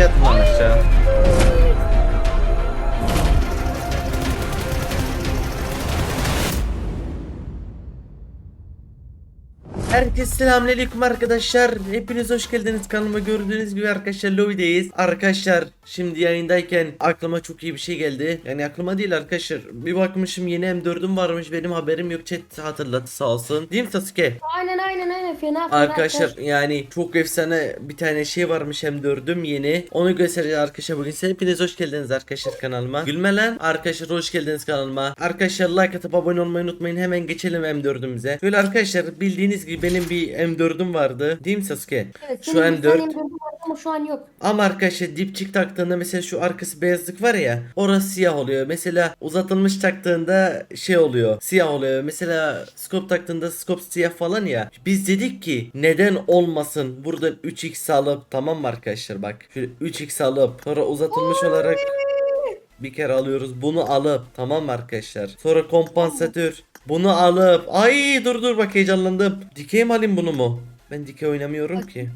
yatmamış ya. Herkese selamünaleyküm arkadaşlar. Hepiniz hoş geldiniz kanalıma. Gördüğünüz gibi arkadaşlar Lobi'deyiz. Arkadaşlar şimdi yayındayken aklıma çok iyi bir şey geldi. Yani aklıma değil arkadaşlar. Bir bakmışım yeni M4'üm varmış. Benim haberim yok. Chat hatırlattı sağ olsun. Değil mi Sasuke? Aynen aynen aynen fena fena. Arkadaşlar yani çok efsane bir tane şey varmış M4'üm yeni. Onu göstereceğiz arkadaşlar bugün. size. Hepiniz hoş geldiniz arkadaşlar kanalıma. Gülme lan. Arkadaşlar hoş geldiniz kanalıma. Arkadaşlar like atıp abone olmayı unutmayın. Hemen geçelim M4'ümüze. Böyle arkadaşlar bildiğiniz gibi benim bir M4'üm vardı. Değil mi Sasuke? Evet, Şu senin bir tane M4. M4'üm vardı ama şu an yok. Ama arkadaşlar dipçik taktığında mesela şu arkası beyazlık var ya orası siyah oluyor. Mesela uzatılmış taktığında şey oluyor siyah oluyor. Mesela scope taktığında scope siyah falan ya. Biz dedik ki neden olmasın buradan 3x alıp tamam mı arkadaşlar bak şöyle 3x alıp sonra uzatılmış olarak bir kere alıyoruz bunu alıp tamam mı arkadaşlar sonra kompansatör bunu alıp ay dur dur bak heyecanlandım dikey mi alayım bunu mu ben dikey oynamıyorum ki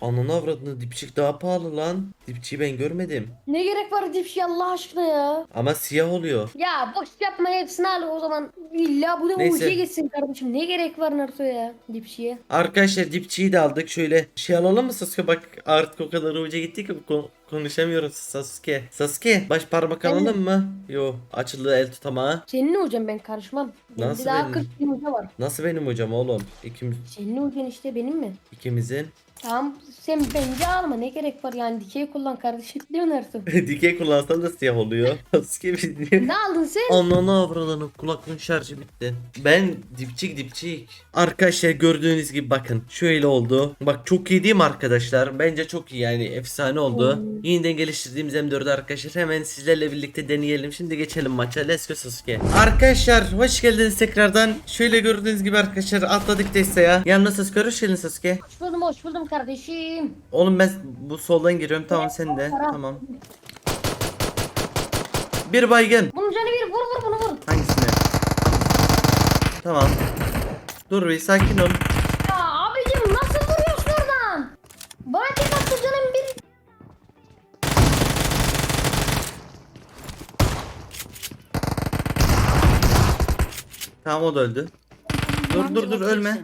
Ananı avradını dipçik daha pahalı lan. Dipçiyi ben görmedim. Ne gerek var dipşi Allah aşkına ya. Ama siyah oluyor. Ya boş yapma hepsini al o zaman. İlla bu da Neyse. ucuya geçsin kardeşim. Ne gerek var Naruto ya dipşiye. Arkadaşlar dipçiyi de aldık. Şöyle şey alalım mı Sasuke? Bak artık o kadar uca gittik ki kon- konuşamıyoruz Sasuke. Sasuke baş parmak Ben- alalım mı? Yo açıldı el tutamağı. Senin hocam ben karışmam. Nasıl daha benim? 40 bin hoca var. Nasıl benim hocam oğlum? İkimiz, Senin hocan işte benim mi? ikimizin. Tamam sen bence alma ne gerek var yani dikey kullan kardeşim mi Naruto? Dikey kullansan da siyah oluyor. Sasuke niye? ne aldın sen? Ananı avradını kulaklığın şarjı bitti. Ben dipçik dipçik. Arkadaşlar gördüğünüz gibi bakın şöyle oldu. Bak çok iyi değil mi arkadaşlar? Bence çok iyi yani efsane oldu. Yeniden geliştirdiğimiz M4'ü arkadaşlar hemen sizlerle birlikte deneyelim. Şimdi geçelim maça. Let's go Sasuke. Arkadaşlar hoş geldiniz tekrardan. Şöyle gördüğünüz gibi arkadaşlar atladık Testa'ya. Yanına Sasuke hoş geldin Sasuke. Hoş buldum hoş buldum kardeşim. Oğlum ben bu soldan giriyorum tamam sen de. Tamam. Bir baygın. Bunun canı bir vur vur bunu vur. Hangisine? Tamam. Dur bir sakin ol. Ya abicim nasıl vuruyorsun oradan? Bana Tamam o da öldü. Dur dur dur ölme.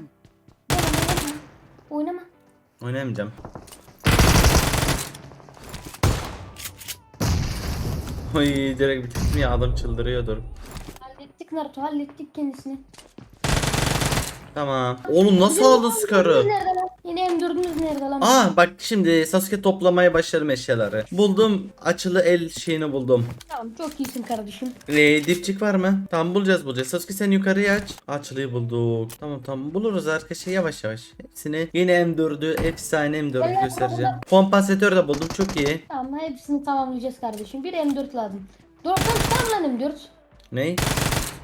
Oynama. Oynayamayacağım. Oy direkt bitirdim ya adam çıldırıyordur. Hallettik Naruto hallettik kendisini. Tamam. Oğlum nasıl aldın M4'ümüz Scar'ı? Nerede lan? Yine M4'ümüz nerede lan? Aa bak şimdi Sasuke toplamaya başladım eşyaları. Buldum açılı el şeyini buldum. Tamam çok iyisin kardeşim. Ee, dipçik var mı? Tamam bulacağız bulacağız. Sasuke sen yukarıya aç. Açılıyı bulduk. Tamam tamam buluruz arkadaşlar yavaş yavaş. Hepsini yine M4'ü efsane M4'ü Evet, göstereceğim. tamam. Kompansatör de buldum çok iyi. Tamam hepsini tamamlayacağız kardeşim. Bir M4 lazım. Çıkar mı lan M4? Ney?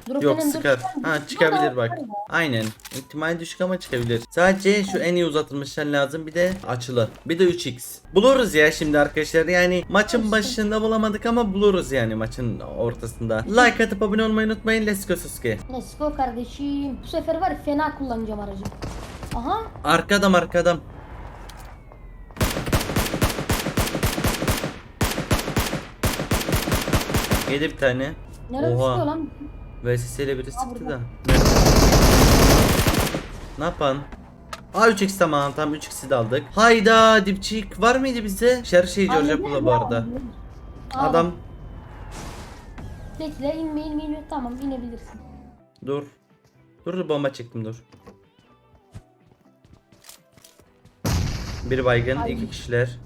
Drop'tan Yok M4 sıkar. Ha çıkabilir bak. Aynen. İhtimal düşük ama çıkabilir. Sadece şu en iyi uzatılmışlar lazım. Bir de açılı. Bir de 3x. Buluruz ya şimdi arkadaşlar. Yani maçın başında bulamadık ama buluruz yani maçın ortasında. Like atıp abone olmayı unutmayın. Let's go Sasuke. Let's go kardeşim. Bu sefer var fena kullanacağım aracı. Aha. Arkadam arkadam. Yedi bir tane. Nerede Oha. lan? VSS ile biri sıktı da. Ne yapan? Aa 3x tamam tamam 3x'i de aldık. Hayda dipçik var mıydı bizde? Şer şey George Hallederiz Apple'da bu arada. Aa, Adam Bekle inme inme inme. Tamam inebilirsin. dur. Dur dur bomba çektim dur. Bir baygın, Ay. iki kişiler.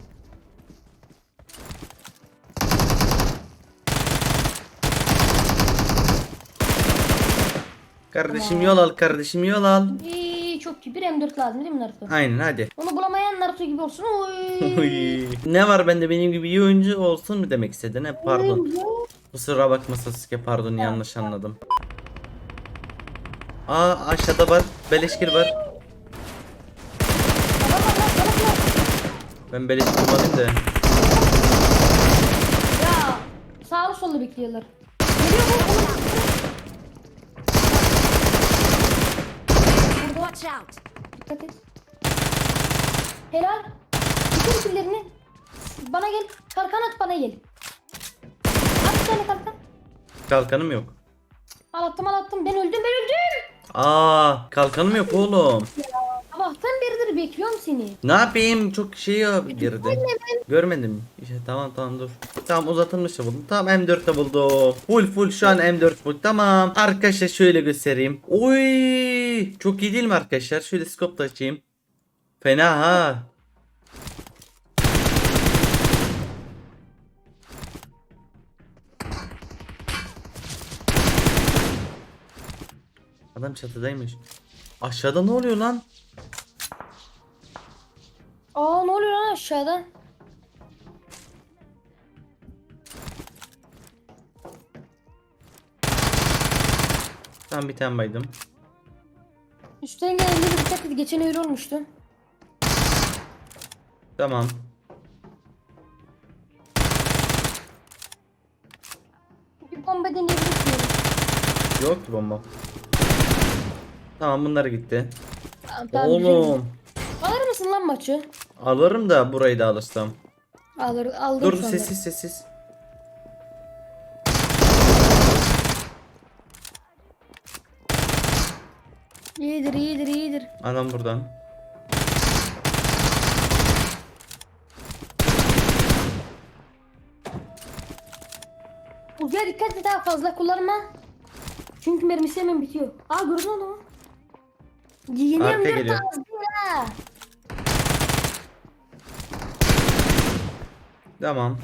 Kardeşim yol al, kardeşim yol al. İyi çok iyi. Bir M4 lazım değil mi Naruto? Aynen hadi. Onu bulamayan Naruto gibi olsun. Oy. Ne var bende benim gibi iyi oyuncu olsun mu demek istedin? He, pardon. Kusura bakma Sasuke pardon yanlış anladım. Aa aşağıda var. Beleşkir var. Ben beleşkir bulmadım da. Ya sağlı sollu bekliyorlar. Geliyor bu. bu. Watch out! Dikkat et. Helal. Bitir killerini. Bana gel. Kalkan at bana gel. At bir tane kalkan. Kalkanım yok. Al attım al attım. Ben öldüm ben öldüm. Aa kalkanım yok oğlum. Sabahtan beridir bekliyorum seni. Ne yapayım çok şey girdi. Görmedim. İşte, tamam tamam dur. Tamam uzatılmış da buldum. Tamam M4 de buldum. Full full şu an M4 buldum. Tamam. Arkadaşlar şöyle göstereyim. Oy! Çok iyi değil mi arkadaşlar? Şöyle scope da açayım. Fena ha. Adam çatıdaymış. Aşağıda ne oluyor lan? Aa ne oluyor lan aşağıda? Tam bir tane baydım. Üstten gelen biri dikkat et geçen öyle olmuştu. Tamam. Bir bomba deneyebilirsin. Yok ki bomba. Tamam bunlar gitti. Tamam, tamam, güzel. Oğlum. Alır mısın lan maçı? Alırım da burayı da alırsam. Alır, aldım Dur sonra. sessiz sessiz. İyidir iyidir iyidir. Adam buradan. Uzuya dikkat et daha fazla kullanma. Çünkü mermisi hemen bitiyor. Aa gördün onu. Yeni Arka M4 geliyor. ha. Tamam.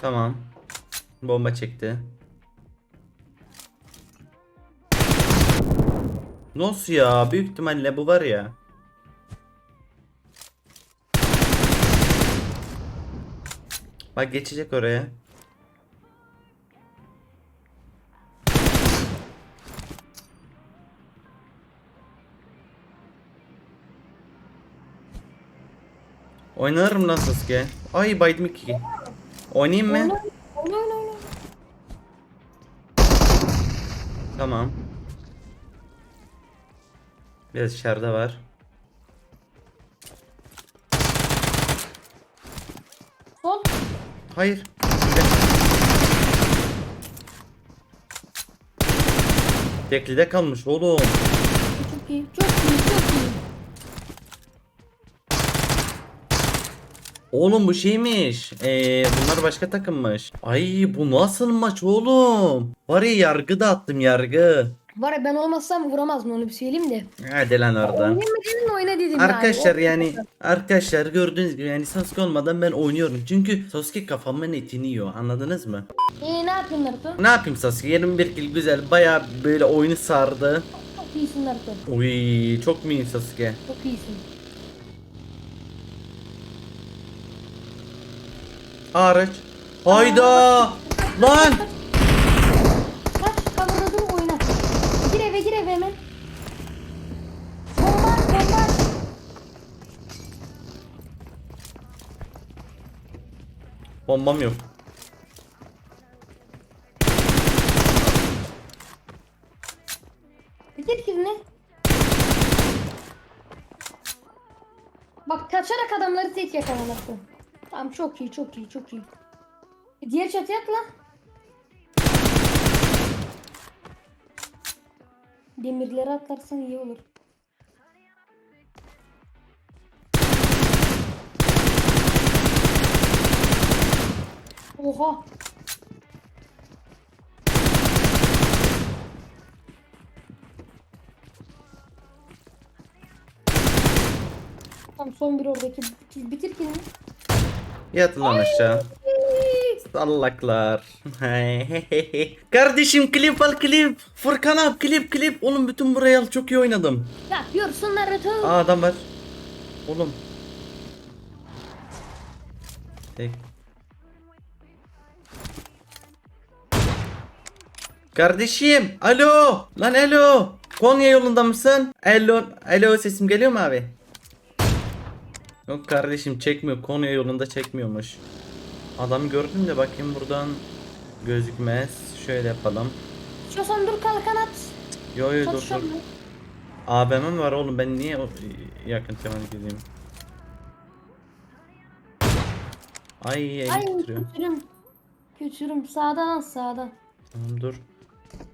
Tamam. Bomba çekti. Nasıl ya? Büyük ihtimalle bu var ya. Bak geçecek oraya. Oynarım lan Sasuke. Ay baydım iki. Oynayayım mı? Oyna oyna oyna. oyna. Tamam. Biraz içeride var. Sol. Hayır. Beklide kalmış oğlum. Çok iyi çok iyi çok iyi. Oğlum bu şeymiş. Ee, bunlar başka takımmış. Ay bu nasıl maç oğlum? Var ya yargı da attım yargı. Var ya ben olmazsam vuramazdım onu bir söyleyeyim de. Hadi lan oradan. Dedin oyna dedim Arkadaşlar O- yani arkadaşlar gördüğünüz gibi yani Sasuke olmadan ben oynuyorum. Çünkü Sasuke kafamın etini yiyor. Anladınız mı? Ee ne yapayım Naruto? Ne yapayım Sasuke? 21 kill güzel. Baya böyle oyunu sardı. Çok iyisin Naruto. Uy çok mu iyi Sasuke? Çok iyisin. Araç. Hayda! Lan! Kaç kavurda dur oyna. Gir eve gir eve hemen. Bomba at, bomba. at. Bombam yok. Bitir kirini. Bak kaçarak adamları tek yakalamışsın. Tamam çok iyi çok iyi çok iyi. E, Diğer çatıya atla. Demirleri atlarsan iyi olur. Oha. Tamam son bir oradaki bitir, bitir kendini. Yat lan aşağı. Sallaklar. Kardeşim klip al klip. Furkan abi klip klip. Oğlum bütün burayı al çok iyi oynadım. Yapıyorsun Naruto. Aa adam var. Oğlum. Tek. Kardeşim. Alo. Lan alo. Konya yolunda mısın? Alo. Alo sesim geliyor mu abi? Yok kardeşim çekmiyor. Konya yolunda çekmiyormuş. Adamı gördüm de bakayım buradan gözükmez. Şöyle yapalım. İstiyorsan dur kalkan at. Yo yo dur dur. AVM'm var oğlum ben niye yakın temas gideyim? Ay Ay titriyor. kötürüm. Kötürüm sağdan sağdan. Tamam dur.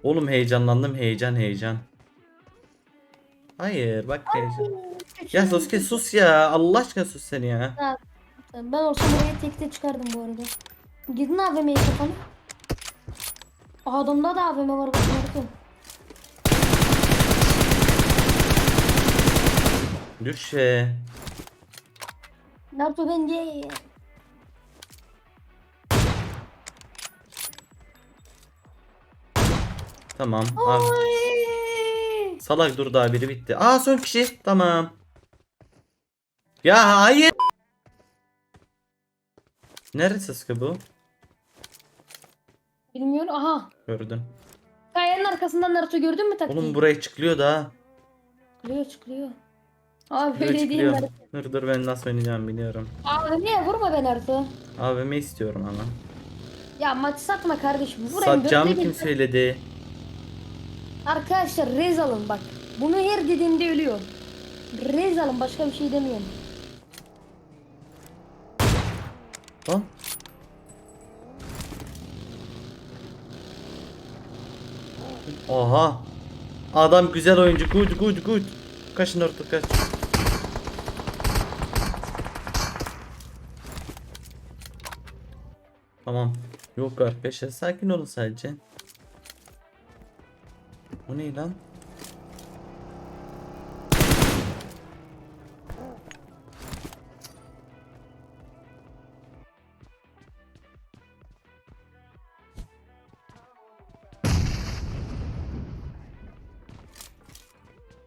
Oğlum heyecanlandım heyecan heyecan. Hayır bak heyecan. Ya Sasuke sus ya Allah aşkına sus sen ya. Ben olsam oraya tekte çıkardım bu arada. Gidin AVM'ye kafanı. Aa, Adamda da AVM var bak Naruto. Düş be. Naruto bence Tamam. Abi. Salak dur daha biri bitti. Aa son kişi. Tamam. Ya hayır. Nerede Sasuke bu? Bilmiyorum. Aha. Gördün. Kayanın arkasından Naruto gördün mü taktiği? Oğlum buraya çıkılıyor da. Çıkılıyor çıkılıyor. Abi Buraya öyle değil. Naruto. Dur dur ben nasıl oynayacağım biliyorum. Abi niye vurma be Naruto. AVM istiyorum ama. Ya maçı satma kardeşim. Vurayım Satacağımı kim söyledi? Arkadaşlar rez alın bak. Bunu her dediğimde ölüyor. Rez alın başka bir şey demiyorum. Lan. Oha. Adam güzel oyuncu. Good good good. Kaçın orta kaç. Tamam. Yok arkadaşlar sakin olun sadece. O ne lan?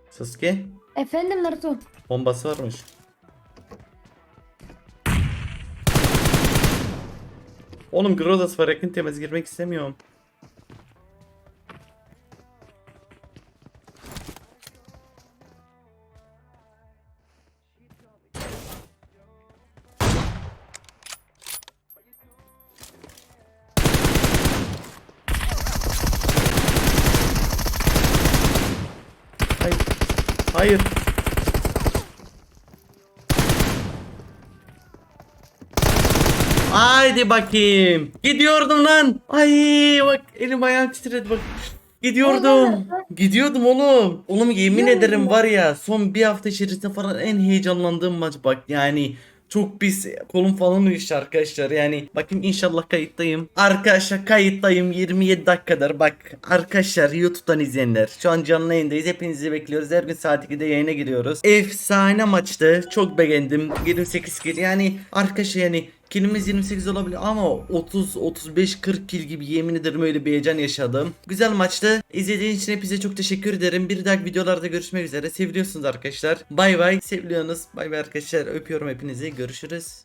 Sasuke Efendim Naruto. bombası varmış. Oğlum Grodas var yakın temiz girmek istemiyorum. Hayır. Haydi bakayım. Gidiyordum lan. Ay bak elim ayağım titredi bak. Gidiyordum. Gidiyordum oğlum. Oğlum yemin ederim var ya son bir hafta içerisinde falan en heyecanlandığım maç bak yani. Çok pis kolum falan uyuştu arkadaşlar. Yani bakayım inşallah kayıttayım. Arkadaşlar kayıttayım. 27 dakikadır. Bak Arkadaşlar YouTube'dan izleyenler Şu an canlı yayındayız. Hepinizi bekliyoruz. Her gün saat 2'de yayına giriyoruz. Efsane maçtı. Çok beğendim. 28 kill yani arkadaşlar yani Kilimiz 28 olabilir ama 30 35 40 kill gibi yemin ederim öyle bir heyecan yaşadım. Güzel maçtı. İzlediğiniz için hepinize çok teşekkür ederim. Bir dahaki videolarda görüşmek üzere. Seviliyorsunuz arkadaşlar. Bay bay. Seviliyorsunuz. Bay bay arkadaşlar. Öpüyorum hepinizi. Görüşürüz.